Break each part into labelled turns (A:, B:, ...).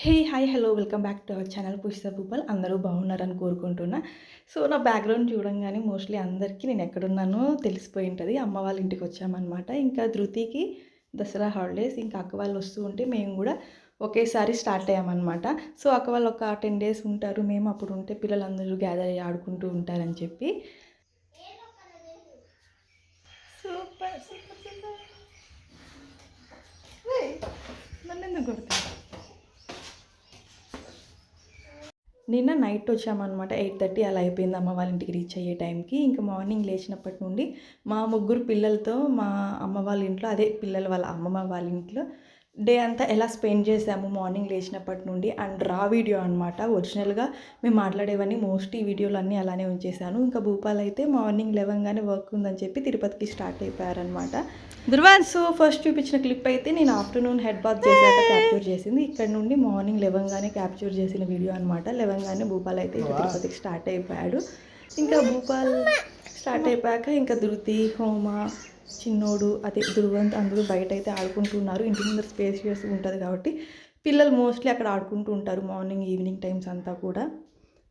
A: Hey hi hello welcome back to our channel Pushpa పూపల్ అందరూ బాగున్నారని కోరుకుంటున్నా. సో నా బ్యాక్గ్రౌండ్ చూడంగానే మోస్ట్లీ అందరికీ నేను ఎక్కడున్నానో తెలిసిపోయి ఉంటుంది అమ్మ వాళ్ళ ఇంటికి వచ్చామన్నమాట. ఇంకా ధృతికి దసరా హాలిడేస్ ఇంకా అక్క వాళ్ళు వస్తూ ఉంటే మేము కూడా ఒకేసారి స్టార్ట్ అయ్యామన్నమాట. సో అక్క వాళ్ళు ఒక టెన్ డేస్ ఉంటారు. మేము అప్పుడు ఉంటే పిల్లలందరూ గ్యాదర్ అయ్యి ఆడుకుంటూ ఉంటారని చెప్పి. సూపర్ సూపర్ సూపర్ నన్ను ఎందుకు కొడతాను నిన్న నైట్ వచ్చామన్నమాట. ఎయిట్ థర్టీ అలా అయిపోయింది అమ్మ వాళ్ళ ఇంటికి రీచ్ అయ్యే టైంకి. ఇంకా మార్నింగ్ లేచినప్పటి నుండి మా ముగ్గురు పిల్లలతో మా అమ్మ వాళ్ళ ఇంట్లో అదే పిల్లల వాళ్ళ అమ్మమ్మ వాళ్ళ ఇంట్లో డే అంతా ఎలా స్పెండ్ చేసాము మార్నింగ్ లేచినప్పటి నుండి అండ్ రా వీడియో అనమాట ఒరిజినల్గా మేము మాట్లాడేవన్నీ మోస్ట్లీ వీడియోలు అన్నీ అలానే ఉంచేసాను ఇంకా భూపాల్ అయితే మార్నింగ్ లేవంగానే వర్క్ ఉందని చెప్పి తిరుపతికి స్టార్ట్ అయిపోయారనమాట దుర్వాన్ సో ఫస్ట్ చూపించిన క్లిప్ అయితే నేను ఆఫ్టర్నూన్ హెడ్ బాత్ చేశాక క్యాప్చర్ చేసింది. ఇక్కడ నుండి మార్నింగ్ లెవెన్గానే క్యాప్చర్ చేసిన వీడియో అనమాట లెవెన్గానే భూపాల్ అయితే తిరుపతికి స్టార్ట్ అయిపోయాడు. ఇంకా భూపాల్ స్టార్ట్ అయిపోయాక ఇంకా ధృతి హోమ చిన్నోడు అదే ధృవంత్ అందరూ బయట అయితే ఆడుకుంటున్నారు. ఇంటి ముందర స్పేసియస్ ఉంటుంది కాబట్టి పిల్లలు మోస్ట్లీ అక్కడ ఆడుకుంటూ ఉంటారు మార్నింగ్ ఈవినింగ్ టైమ్స్ అంతా కూడా.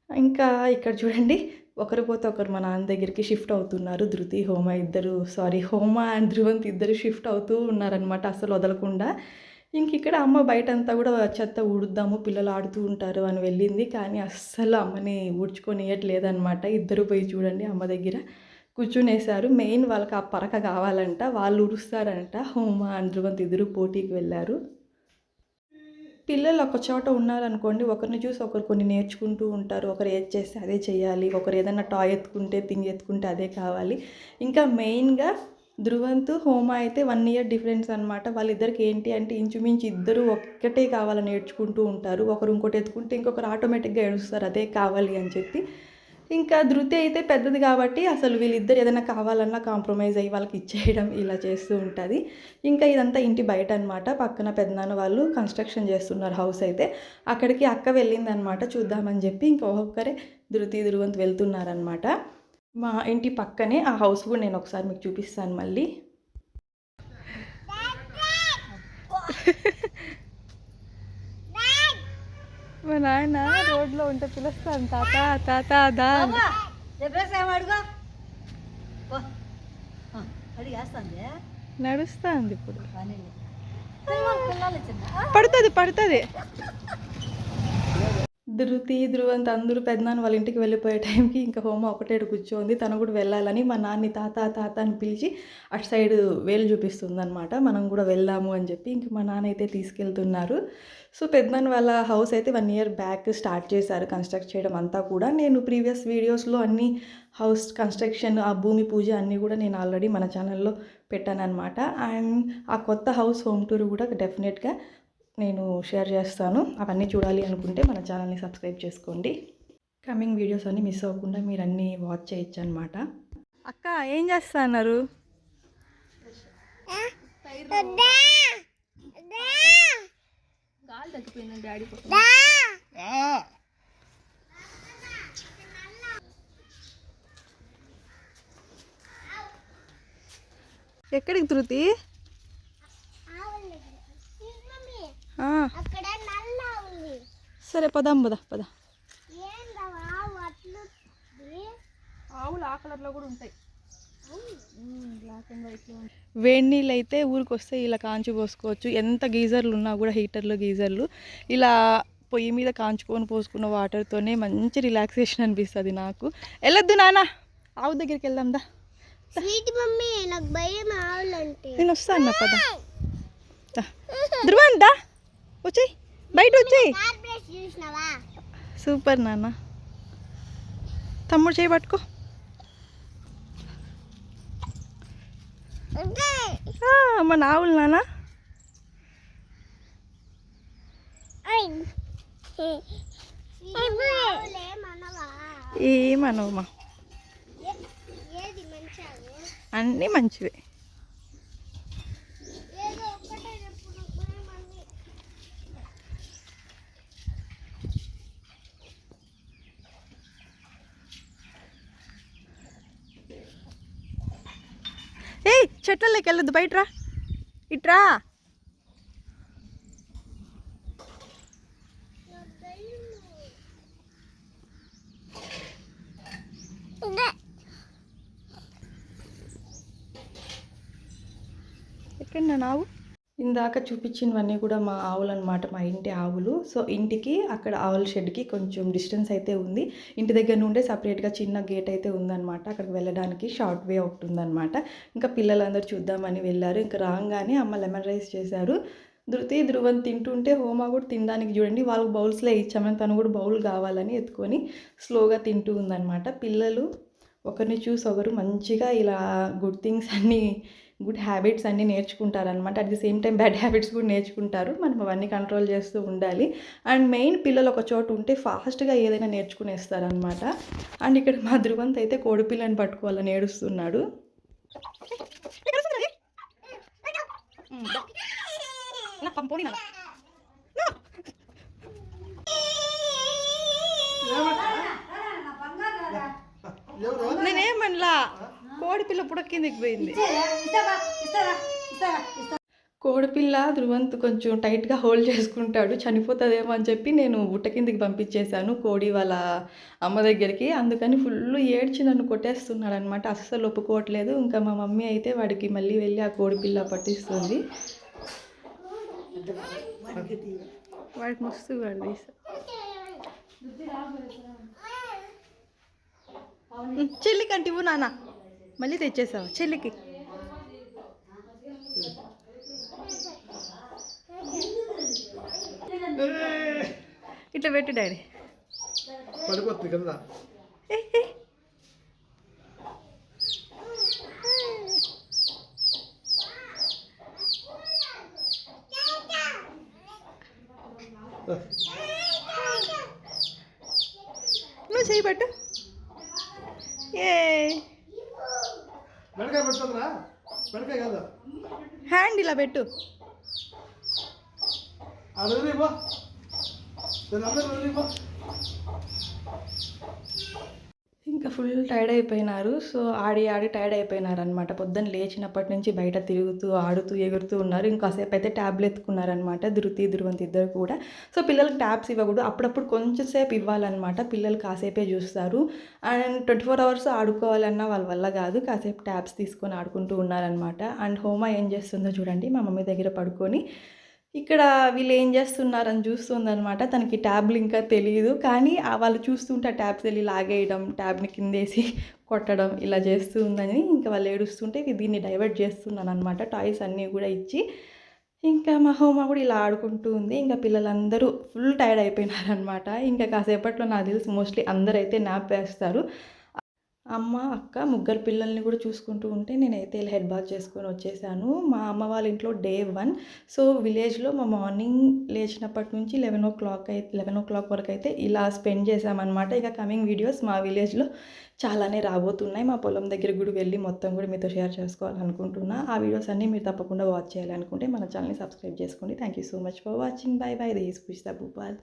A: ఇంకా ఇక్కడ చూడండి ఒకరు పోతే ఒకరు మా నాన్న దగ్గరికి షిఫ్ట్ అవుతున్నారు. ధృతి హోమ ఇద్దరు సారీ హోమ అండ్ ధృవంత్ ఇద్దరు షిఫ్ట్ అవుతూ ఉన్నారనమాట అసలు వదలకుండా. ఇంక ఇక్కడ అమ్మ బయట అంతా కూడా చెత్త ఊడుద్దాము పిల్లలు ఆడుతూ ఉంటారు అని వెళ్ళింది. కానీ అస్సలు అమ్మని ఊడ్చుకొనియట్లేదనమాట ఇద్దరు పోయి చూడండి అమ్మ దగ్గర. కూర్చునేశారు. మెయిన్ వాళ్ళకి ఆ పరక కావాలంట. వాళ్ళు ఉరుస్తారంట. హోమ అని ధృవంత్ ఇద్దరు పోటీకి వెళ్ళారు. పిల్లలు ఒక చోట ఉన్నారనుకోండి ఒకరిని చూసి ఒకరు కొన్ని నేర్చుకుంటూ ఉంటారు. ఒకరు ఏది చేస్తే అదే చేయాలి. ఒకరు ఏదైనా టాయ్ ఎత్తుకుంటే థింగ్ ఎత్తుకుంటే అదే కావాలి. ఇంకా మెయిన్గా ధృవంతు హోమ అయితే వన్ ఇయర్ డిఫరెన్స్ అనమాట వాళ్ళిద్దరికి ఏంటి అంటే ఇంచుమించు ఇద్దరు ఒక్కటే కావాలని నేర్చుకుంటూ ఉంటారు. ఒకరు ఇంకోటి ఎత్తుకుంటే ఇంకొకరు ఆటోమేటిక్గా ఏడుస్తారు. అదే కావాలి అని చెప్పి ఇంకా ధృతి అయితే పెద్దది కాబట్టి అసలు వీళ్ళిద్దరు ఏదైనా కావాలన్నా కాంప్రమైజ్ అయ్యి వాళ్ళకి ఇచ్చేయడం ఇలా చేస్తూ ఉంటుంది. ఇంకా ఇదంతా ఇంటి బయట అనమాట పక్కన పెద్దనాన్న వాళ్ళు కన్స్ట్రక్షన్ చేస్తున్నారు హౌస్ అయితే. అక్కడికి అక్క వెళ్ళిందనమాట చూద్దామని చెప్పి ఇంకా ఒక్కొక్కరే ధృతి ధృవంత్ వెళ్తున్నారనమాట మా ఇంటి పక్కనే ఆ హౌస్ కూడా నేను ఒకసారి మీకు చూపిస్తాను మళ్ళీ. మా నాయన రోడ్లో ఉంటే పిలుస్తాను. తాత తాత దా. నడుస్తుంది ఇప్పుడు. పడుతుంది పడుతుంది. ధృతి ధృవంత్ అందరూ పెద్దనాన్న వాళ్ళ ఇంటికి వెళ్ళిపోయే టైంకి ఇంకా హోమ ఒకటేడు కూర్చోంది. తను కూడా వెళ్ళాలని మా నాన్ని తాత తాత అని పిలిచి అటు సైడ్ వేలు చూపిస్తుంది అనమాట మనం కూడా వెళ్దాము అని చెప్పి ఇంక మా నాన్న అయితే తీసుకెళ్తున్నారు. సో పెద్దనాన్న వాళ్ళ హౌస్ అయితే వన్ ఇయర్ బ్యాక్ స్టార్ట్ చేశారు కన్స్ట్రక్ట్ చేయడం అంతా కూడా. నేను ప్రీవియస్ వీడియోస్లో అన్ని హౌస్ కన్స్ట్రక్షన్ ఆ భూమి పూజ అన్నీ కూడా నేను ఆల్రెడీ మన ఛానల్లో పెట్టాను అనమాట అండ్ ఆ కొత్త హౌస్ హోమ్ టూర్ కూడా డెఫినెట్గా నేను షేర్ చేస్తాను. అవన్నీ చూడాలి అనుకుంటే మన ఛానల్ని సబ్స్క్రైబ్ చేసుకోండి. కమింగ్ వీడియోస్ అన్నీ మిస్ అవ్వకుండా మీరు అన్నీ వాచ్ చేయొచ్చు అనమాట అక్క ఏం చేస్తున్నారు
B: గాలి తగ్గిపోయింది డాడీ
A: ఎక్కడికి తృతి ఆ,
C: అక్కడ నల్ల ఉంది
A: సరే పదాం పద పద.
B: ఆవులు ఆ కలర్లో కూడా ఉంటాయి.
A: వేడి నీళ్ళు అయితే ఊరికి వస్తే ఇలా కాంచి పోసుకోవచ్చు. ఎంత గీజర్లు ఉన్నా కూడా హీటర్లు గీజర్లు. ఇలా పొయ్యి మీద కాంచుకొని పోసుకున్న వాటర్తోనే మంచి రిలాక్సేషన్ అనిపిస్తుంది నాకు. వెళ్ళొద్దు నాన్న. ఆవు దగ్గరికి వెళ్దాం దా.
C: స్వీట్ మమ్మీ నాకు భయం ఆవులంటే.
A: నేను వస్తాను పద. దా. వచ్చేయ్. బయట వచ్చేయ్. సూపర్ నాన్న. తమ్ముడు చేయి పట్టుకో. ఆ, మన ఆవులు నాన్న. ఏమనవమ్మా అన్నీ మంచివే. చెట్లలోకి వెళ్ళొద్దు బయటరా. ఇట్రా.
B: ఎక్కడ నావు?
A: ఇందాక చూపించినవన్నీ కూడా మా ఆవులు అనమాట మా ఇంటి ఆవులు. సో ఇంటికి అక్కడ ఆవుల షెడ్కి కొంచెం డిస్టెన్స్ అయితే ఉంది. ఇంటి దగ్గర నుండే సపరేట్గా చిన్న గేట్ అయితే ఉందన్నమాట అక్కడికి వెళ్ళడానికి షార్ట్ వే ఒకటి ఉందన్నమాట ఇంకా పిల్లలందరూ చూద్దామని వెళ్ళారు. ఇంకా రాగానే అమ్మ లెమన్ రైస్ చేశారు. ధృతి ధ్రువం తింటుంటే హోమా కూడా తినడానికి చూడండి వాళ్ళకి బౌల్స్లో ఇచ్చామని తను కూడా బౌల్ కావాలని ఎత్తుకొని స్లోగా తింటూ ఉందన్నమాట పిల్లలు ఒకరిని చూసి ఒకరు మంచిగా ఇలా గుడ్ థింగ్స్ అన్నీ గుడ్ హ్యాబిట్స్ అన్నీ నేర్చుకుంటారనమాట at the same time bad habits కూడా నేర్చుకుంటారు. మనం అవన్నీ కంట్రోల్ చేస్తూ ఉండాలి. అండ్ మెయిన్ పిల్లలు ఒక చోట ఉంటే ఫాస్ట్గా ఏదైనా నేర్చుకునేస్తారనమాట అండ్ ఇక్కడ మా ధృవంత్ అయితే కోడి పిల్లని పట్టుకోవాలని ఏడుస్తున్నాడు. నేనేమనలా? కోడి పిల్ల పుడ కిందికి పోయింది. కోడిపిల్ల ధ్రువంత్ కొంచెం టైట్గా హోల్డ్ చేసుకుంటాడు చనిపోతుందేమో అని చెప్పి నేను బుట్ట కిందికి పంపించేశాను కోడి వాళ్ళ అమ్మ దగ్గరికి. అందుకని ఫుల్ ఏడ్చి నన్ను కొట్టేస్తున్నాడు అనమాట అస్సలు ఒప్పుకోవట్లేదు. ఇంకా మా మమ్మీ అయితే వాడికి మళ్ళీ వెళ్ళి ఆ కోడిపిల్ల పట్టిస్తుంది. వాడికి మస్తు వాడి చెల్లికి అంటే ఇవ్వు నాన్న. మళ్ళీ తెచ్చేసావు? చెల్లికి. ఇట్లా పెట్టు డాడీ.
D: పడిపోతుంది కదా.
A: నువ్వు చేయి పట్టు. ఏ.
D: బెడకాయ పెడుతుందిరా. బెడకాయ కదా.
A: హ్యాండ్ ఇలా పెట్టు.
D: బా నేను అందరూ
A: ఇంకా ఫుల్ టైర్డ్ అయిపోయినారు. సో ఆడి ఆడి టైర్డ్ అయిపోయినారు అనమాట పొద్దున్న లేచినప్పటి నుంచి బయట తిరుగుతూ ఆడుతూ ఎగురుతూ ఉన్నారు. ఇంకాసేపు అయితే ట్యాబ్లు ఎత్తుకున్నారనమాట ధృతి ధృవంతి ఇద్దరు కూడా. సో పిల్లలకి ట్యాబ్స్ ఇవ్వకూడదు. అప్పుడప్పుడు కొంచెం సేపు ఇవ్వాలన్నమాట. పిల్లలు కాసేపే చూస్తారు. అండ్ ట్వంటీ ఫోర్ అవర్స్ ఆడుకోవాలన్నా వాళ్ళ వల్ల కాదు. కాసేపు ట్యాబ్స్ తీసుకొని ఆడుకుంటూ ఉన్నారనమాట అండ్ హోమా ఏం చేస్తుందో చూడండి. మా మమ్మీ దగ్గర పడుకొని ఇక్కడ వీళ్ళు ఏం చేస్తున్నారని చూస్తుందనమాట తనకి ట్యాబ్లు ఇంకా తెలియదు కానీ వాళ్ళు చూస్తుంటే ఆ ట్యాబ్స్ వెళ్ళి లాగేయడం ట్యాబ్ని కిందేసి కొట్టడం ఇలా చేస్తూ ఉందని ఇంకా వాళ్ళు ఏడుస్తుంటే దీన్ని డైవర్ట్ చేస్తున్నాను అనమాట టాయ్స్ అన్నీ కూడా ఇచ్చి ఇంకా మా హోమ కూడా ఇలా ఆడుకుంటూ ఉంది. ఇంకా పిల్లలందరూ ఫుల్ టైర్డ్ అయిపోయినారనమాట ఇంకా కాసేపట్లో నాకు తెలిసి మోస్ట్లీ అందరైతే నాప్ వేస్తారు అమ్మ అక్క ముగ్గురు పిల్లల్ని కూడా చూసుకుంటూ ఉంటే నేనైతే ఇలా హెడ్ బాత్ చేసుకొని వచ్చేసాను. మా అమ్మ వాళ్ళ ఇంట్లో డే వన్. సో విలేజ్లో మా మార్నింగ్ లేచినప్పటి నుంచి లెవెన్ ఓ క్లాక్ అయితే లెవెన్ ఓ క్లాక్ వరకు అయితే ఇలా స్పెండ్ చేసామన్నమాట ఇక కమింగ్ వీడియోస్ మా విలేజ్లో చాలానే రాబోతున్నాయి. మా పొలం దగ్గర కూడా వెళ్ళి మొత్తం కూడా మీతో షేర్ చేసుకోవాలనుకుంటున్నా. ఆ వీడియోస్ అన్నీ మీరు తప్పకుండా వాచ్ చేయాలనుకుంటే మన ఛానల్ని సబ్స్క్రైబ్ చేసుకోండి. Thank you so much for watching bye bye this పుష్త Bhupal